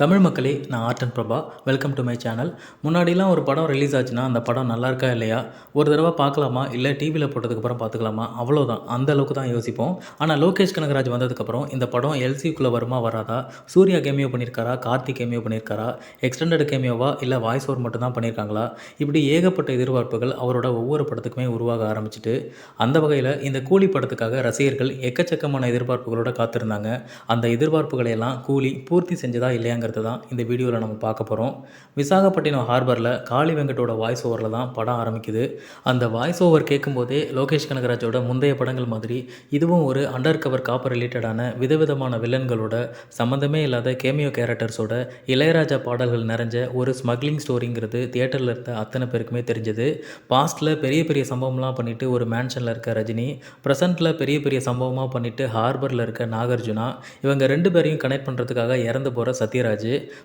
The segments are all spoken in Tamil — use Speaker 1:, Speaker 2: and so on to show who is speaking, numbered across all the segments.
Speaker 1: தமிழ் மக்களே நான் Arden Prabha. Welcome to my channel முன்னாடிலாம் ஒரு படம் ரிலீஸ் ஆச்சுன்னா அந்த படம் நல்லா இருக்கா இல்லையா? ஒரு தடவை பார்க்கலாமா? இல்லை டிவியில் போட்டதுக்கப்புறம் பார்த்துக்கலாமா? அவ்வளோதான் அந்த அளவுக்கு தான் யோசிப்போம். ஆனால் லோகேஷ் கனகராஜ் வந்ததுக்கப்புறம் இந்த படம் எல்சிக்குள்ளே வருமா வராதா? சூர்யா கேமியோ பண்ணியிருக்காரா கார்த்திக் கேமியோ பண்ணியிருக்காரா எக்ஸ்டெண்டட் கேமியோவா இல்லை வாய்ஸ் ஓவர் மட்டும் தான் பண்ணியிருக்காங்களா இப்படி ஏகப்பட்ட எதிர்பார்ப்புகள் அவரோட ஒவ்வொரு படத்துக்குமே உருவாக ஆரம்பிச்சிட்டு அந்த வகையில் இந்த கூலி படத்துக்காக ரசிகர்கள் எக்கச்சக்கமான எதிர்பார்ப்புகளோட காத்திருந்தாங்க. அந்த எதிர்பார்ப்புகளையெல்லாம் கூலி பூர்த்தி செஞ்சதா கருத்து தான் இந்த வீடியோவில் நம்ம பார்க்க போகிறோம் விசாகப்பட்டினம் ஹார்பரில் காளி வெங்கட்டோட வாய்ஸ் ஓவரில் தான் படம் ஆரம்பிக்குது. அந்த வாய்ஸ் ஓவர் கேட்கும்போதே லோகேஷ் கனகராஜோட முந்தைய படங்கள் மாதிரி இதுவும் ஒரு அண்டர் கவர் காப்பர் ரிலேட்டடான விதவிதமான வில்லன்களோட சம்மந்தமே இல்லாத கேமியோ கேரக்டர்ஸோட இளையராஜா பாடல்கள் நிறைஞ்ச ஒரு ஸ்மக்லிங் ஸ்டோரிங்கிறது தியேட்டரில் இருந்த அத்தனை பேருக்குமே தெரிஞ்சது. பாஸ்ட்டில் பெரிய பெரிய சம்பவம்லாம் பண்ணிவிட்டு ஒரு மேன்ஷனில் இருக்க ரஜினி ப்ரெசண்ட்டில் பெரிய பெரிய சம்பவமாக பண்ணிவிட்டு ஹார்பரில் இருக்க நாகார்ஜுனா இவங்க ரெண்டு பேரையும் கனெக்ட் பண்ணுறதுக்காக இறந்து போகிற சத்யராஜ்.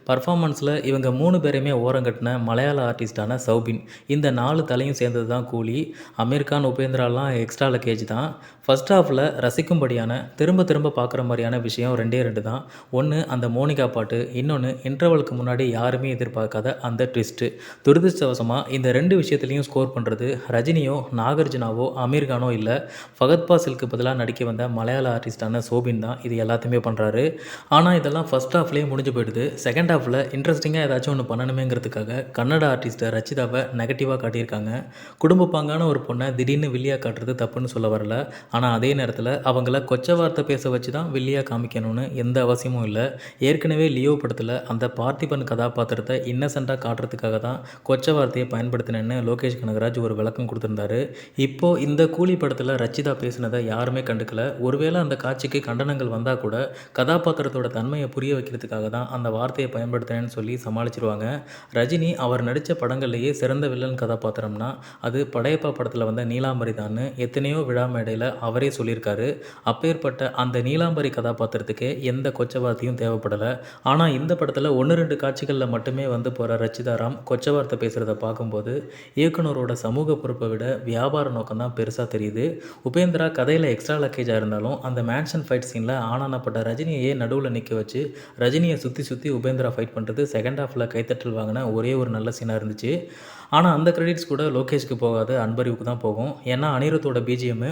Speaker 1: பர்ஃபார்மன்ஸில் இவங்க மூணு பேரையுமே ஓரங்கட்டின மலையாள ஆர்டிஸ்டான சௌபின். இந்த நாலு தலையும் சேர்ந்தது தான் கூலி. அமீர் கான் உபேந்திராலாம் எக்ஸ்ட்ரா லக்கேஜ் தான். ஃபர்ஸ்ட் ஹாஃபில் ரசிக்கும்படியான திரும்ப திரும்ப பார்க்குற மாதிரியான விஷயம் ரெண்டே ரெண்டு தான். ஒன்று அந்த மோனிகா பாட்டு. இன்னொன்று இன்டர்வலுக்கு முன்னாடி யாருமே எதிர்பார்க்காத அந்த ட்விஸ்ட்டு துரதிருஷ்டவசமாக இந்த ரெண்டு விஷயத்துலையும் ஸ்கோர் பண்ணுறது ரஜினியோ நாகார்ஜுனாவோ அமீர்கானோ இல்லை. ஃபகத் பாசிலுக்கு பதிலாக நடிக்க வந்த மலையாள ஆர்டிஸ்டான சோபின் தான் இது எல்லாத்தையுமே பண்ணுறாரு ஆனால் இதெல்லாம் ஃபஸ்ட் ஹாஃப்லேயே முடிஞ்சு போயிடுது. செகண்ட் ஹாஃபில் இன்ட்ரெஸ்டிங்காக ஏதாச்சும் ஒன்று பண்ணணுமேங்கிறதுக்காக கன்னட ஆர்டிஸ்ட்டை ரச்சிதாவை நெகட்டிவாக காட்டியிருக்காங்க. குடும்ப பாங்கான ஒரு பொண்ணை திடீர்னு வில்லியாக காட்டுறது தப்புன்னு சொல்ல வரல. ஆனால் அதே நேரத்தில் அவங்கள கொச்ச வார்த்தை பேச வச்சு தான் வில்லியாக காமிக்கணும்னு எந்த அவசியமும் இல்லை. ஏற்கனவே லியோ படத்தில் அந்த பார்த்திபன் கதாபாத்திரத்தை இன்னசென்ட்டாக காட்டுறதுக்காக தான் கொச்ச வார்த்தையை பயன்படுத்தினேன்னு லோகேஷ் கனகராஜ் ஒரு விளக்கம் கொடுத்துருந்தாரு. இப்போது இந்த கூலி படத்தில் ரச்சிதா பேசினதை யாருமே கண்டுக்கல. ஒருவேளை அந்த காட்சிக்கு கண்டனங்கள் வந்தால் கூட கதாபாத்திரத்தோட தன்மையை புரிய வைக்கிறதுக்காக தான் அந்த அந்த வார்த்தையை பயன்படுத்தினேன்னு சொல்லி சமாளிச்சிருவாங்க. ரஜினி அவர் நடித்த படங்கள்லேயே சிறந்த வில்லன் கதாபாத்திரம்னா அது படையப்பா படத்தில் வந்த நீலாம்பரி தான். எத்தனையோ விழா மேடையில் அவரே சொல்லியிருக்காரு. அப்பேற்பட்ட அந்த நீலாம்பரி கதாபாத்திரத்துக்கே எந்த கொச்ச வார்த்தையும் தேவைப்படலை. ஆனால் இந்த படத்தில் ஒன்று ரெண்டு காட்சிகளில் மட்டுமே வந்து போகிற ரச்சிதாராம் கொச்ச வார்த்தை பேசுகிறத பார்க்கும்போது இயக்குனரோட சமூக பொறுப்பை விட வியாபார நோக்கம் தான் பெருசாக தெரியுது. உபேந்திரா கதையில் எக்ஸ்ட்ரா லக்கேஜாக இருந்தாலும் அந்த மேன்ஷன் ஃபைட் சீனில் ஆனானப்பட்ட ரஜினியையே நடுவில் நிற்க வச்சு ரஜினியை சுற்றி சுற்றி சுற்றி உபேந்திரா ஃபைட் பண்ணுறது செகண்ட் ஹாஃபில் கைத்தட்டல் வாங்கின ஒரே ஒரு நல்ல சீனாக இருந்துச்சு. ஆனால் அந்த கிரெடிட்ஸ் கூட லோகேஷ்க்கு போகாது அன்பரிவுக்கு தான் போகும். ஏன்னா அனிருத்தோட பிஜிஎம்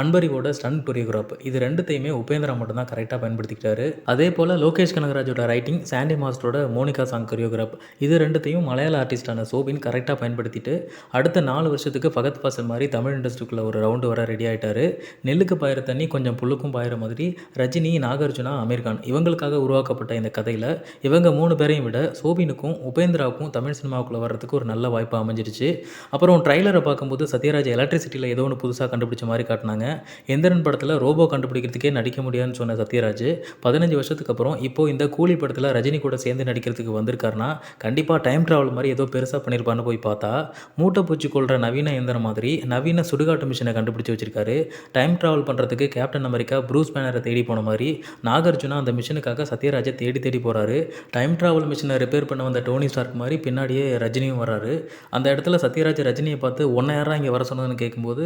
Speaker 1: அன்பரிவோட ஸ்டன் கொரியோகிராப் இது ரெண்டுத்தையுமே உபேந்திரா மட்டும் தான் கரெக்டாக பயன்படுத்திக்கிட்டாரு. அதே போல் லோகேஷ் கனகராஜோட ரைட்டிங் சாண்டி மாஸ்டரோட மோனிகா சாங் கொரியோகிராப் இது ரெண்டுத்தையும் மலையாள ஆர்டிஸ்டான சோபின் கரெக்டாக பயன்படுத்திட்டு அடுத்த நாலு வருஷத்துக்கு ஃபகத் ஃபாசல் மாதிரி தமிழ் இண்டஸ்ட்ரிக்குள்ளே ஒரு ரவுண்டு வர ரெடி ஆகிட்டாரு நெல்லுக்கு பாயிற தண்ணி கொஞ்சம் புல்லுக்கும் பாயிற மாதிரி ரஜினி நாகார்ஜுனா அமீர் கான் இவங்களுக்காக உருவாக்கப்பட்ட இந்த கதையில் இவங்க மூணு பேரையும் விட சோபினுக்கும் உபேந்திராவுக்கும் தமிழ் சினிமாவுக்குள்ளே வர்றதுக்கு ஒரு நல்ல வாய்ப்பு அமைஞ்சிருச்சு. அப்புறம் ட்ரைலரை பார்க்கும்போது சத்யராஜ் எலக்ட்ரிசிட்டியில் ஏதோ ஒன்று புதுசாக கண்டுபிடிச்ச மாதிரி காட்டினாங்க. எந்திரன் படத்தில் ரோபோ கண்டுபிடிக்கிறதுக்கே நடிக்க முடியாதுன்னு சொன்ன சத்யராஜ் பதினஞ்சு வருஷத்துக்கு அப்புறம் இப்போ இந்த கூலி படத்தில் ரஜினி கூட சேர்ந்து நடிக்கிறதுக்கு வந்திருக்காருன்னா கண்டிப்பாக டைம் ட்ராவல் மாதிரி ஏதோ பெருசாக பண்ணியிருப்பான்னு போய் பார்த்தா மூட்டை பூச்சி கொள்கிற நவீன எந்திரம் மாதிரி நவீன சுடுகாட்டு மிஷினை கண்டுபிடிச்சி வச்சிருக்காரு. டைம் ட்ராவல் பண்ணுறதுக்கு கேப்டன் அமெரிக்கா ப்ரூஸ் பேனரை தேடி போன மாதிரி நாகார்ஜுனா அந்த மிஷினுக்காக சத்யராஜை தேடி தேடி போகிறாரு டைம் ட்ராவல் மிஷினை ரிப்பேர் பண்ண வந்த டோனி ஸ்டார்க் மாதிரி பின்னாடியே ரஜினியும் வராரு அந்த இடத்துல சத்யராஜ் ரஜினியை பார்த்து ஒன்றை யாரா இங்கே வர சொன்னதுன்னு கேட்கும்போது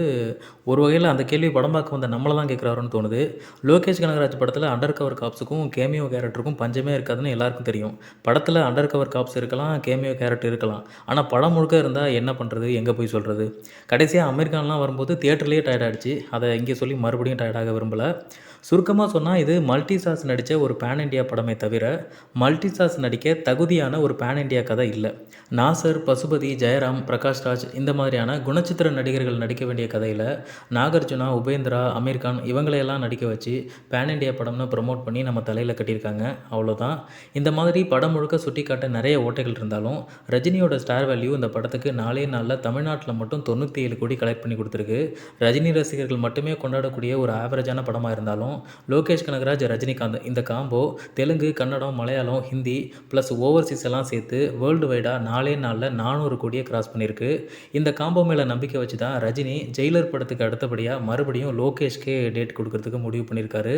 Speaker 1: ஒரு வகையில் அந்த கேள்வி படம் பார்க்க வந்த நம்மளை தான் கேட்குறாருன்னு தோணுது. லோகேஷ் கனகராஜ் படத்தில் அண்டர் கவர் காப்ஸுக்கும் கேமியோ கேரக்டருக்கும் பஞ்சமே இருக்காதுன்னு எல்லாருக்கும் தெரியும். படத்தில் அண்டர் கவர் காப்ஸ் இருக்கலாம் கேமியோ கேரக்டர் இருக்கலாம். ஆனால் படம் முழுக்க இருந்தால் என்ன பண்ணுறது எங்கே போய் சொல்கிறது கடைசியாக அமெரிக்கான்லாம் வரும்போது தியேட்டர்லேயே டயர்டாகிடுச்சு அதை இங்கே சொல்லி மறுபடியும் டயர்டாக விரும்பலை. சுருக்கமாக சொன்னால் இது மல்டி நடித்த ஒரு பேன் இண்டியா படமே தவிர மல்டி நடிக்க தகுதியான ஒரு பேன் இண்டியா கதை இல்லை. நாசர் பசுபதி ஜெயராம் பிரகாஷ் ராஜ் இந்த மாதிரியான குணச்சித்திர நடிகர்கள் நடிக்க வேண்டிய கதையில் நாகார்ஜுனா உபேந்திரா அமீர் கான் இவங்களையெல்லாம் நடிக்க வச்சு பேன் இண்டியா படம்னு ப்ரமோட் பண்ணி நம்ம தலையில் கட்டியிருக்காங்க. அவ்வளோதான் இந்த மாதிரி படம் முழுக்க சுட்டி காட்ட நிறைய ஓட்டைகள் இருந்தாலும் ரஜினியோட ஸ்டார் வேல்யூ இந்த படத்துக்கு நாலே நாளில் தமிழ்நாட்டில் மட்டும் தொண்ணூற்றி ஏழு கோடி கலெக்ட் பண்ணி கொடுத்துருக்கு. ரஜினி ரசிகர்கள் மட்டுமே கொண்டாடக்கூடிய ஒரு ஆவரேஜான படமாக இருந்தாலும் லோகேஷ் கனகராஜ் ரஜினிகாந்த் இந்த combo Telugu Kannada Malayalam Hindi plus overseas எல்லாம் சேர்த்து வேர்ல்டு வைடாக நாலே நாளில் நானூறு கோடி கோடியை கிராஸ் பண்ணியிருக்கு. இந்த காம்போ மேலே நம்பிக்கை வச்சு தான் ரஜினி ஜெயிலர் படத்துக்கு அடுத்தபடியாக மறுபடியும் லோகேஷ்கே டேட் கொடுக்கறதுக்கு முடிவு பண்ணியிருக்காரு.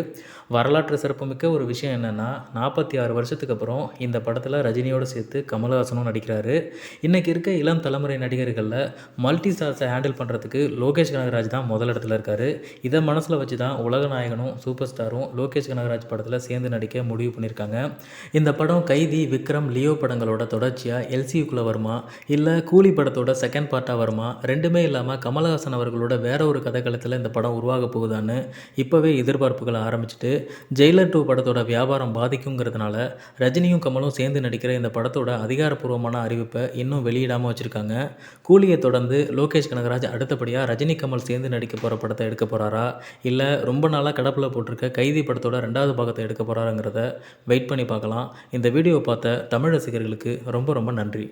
Speaker 1: வரலாற்று சிறப்புமிக்க ஒரு விஷயம் என்னென்னா நாற்பத்தி ஆறு வருஷத்துக்கு அப்புறம் இந்த படத்தில் ரஜினியோடு சேர்த்து கமல்ஹாசனும் நடிக்கிறாரு. இன்றைக்கி இருக்க இளம் தலைமுறை நடிகர்களில் மல்டி ஸ்டார்ஸை ஹேண்டில் பண்ணுறதுக்கு லோகேஷ் கனகராஜ் தான் முதல் இடத்துல இருக்கார். இதை மனசில் வச்சு தான் உலகநாயகனும் சூப்பர் ஸ்டாரும் லோகேஷ் கனகராஜ் படத்தில் சேர்ந்து நடிக்க முடிவு பண்ணியிருக்காங்க. இந்த படம் கைதி விக்ரம் லியோ படங்களோட தொடர்ச்சியாக எல்சியூக்குள்ளே வருமா? இல்லை கூலி படத்தோட செகண்ட் பார்ட்டாக வருமா? ரெண்டுமே இல்லாமல் கமலஹாசன் அவர்களோட வேற ஒரு கதைக்களத்தில் இந்த படம் உருவாக போகுதான்னு இப்போவே எதிர்பார்ப்புகளை ஆரம்பிச்சிட்டு ஜெயிலர் டூ படத்தோட வியாபாரம் பாதிக்குங்கிறதுனால ரஜினியும் கமலும் சேர்ந்து நடிக்கிற இந்த படத்தோட அதிகாரப்பூர்வமான அறிவிப்பை இன்னும் வெளியிடாமல் வச்சுருக்காங்க. கூலியை தொடர்ந்து லோகேஷ் கனகராஜ் அடுத்தபடியாக ரஜினி கமல் சேர்ந்து நடிக்க போகிற படத்தை எடுக்க போகிறாரா இல்லை ரொம்ப நாளாக கடப்பில் போட்டிருக்க கைதி படத்தோட ரெண்டாவது பாகத்தை எடுக்க போகிறாருங்கிறத வெயிட் பண்ணி பார்க்கலாம். இந்த வீடியோ பார்த்த தமிழ் ரசிகர்களுக்கு ரொம்ப ரொம்ப நன்றி.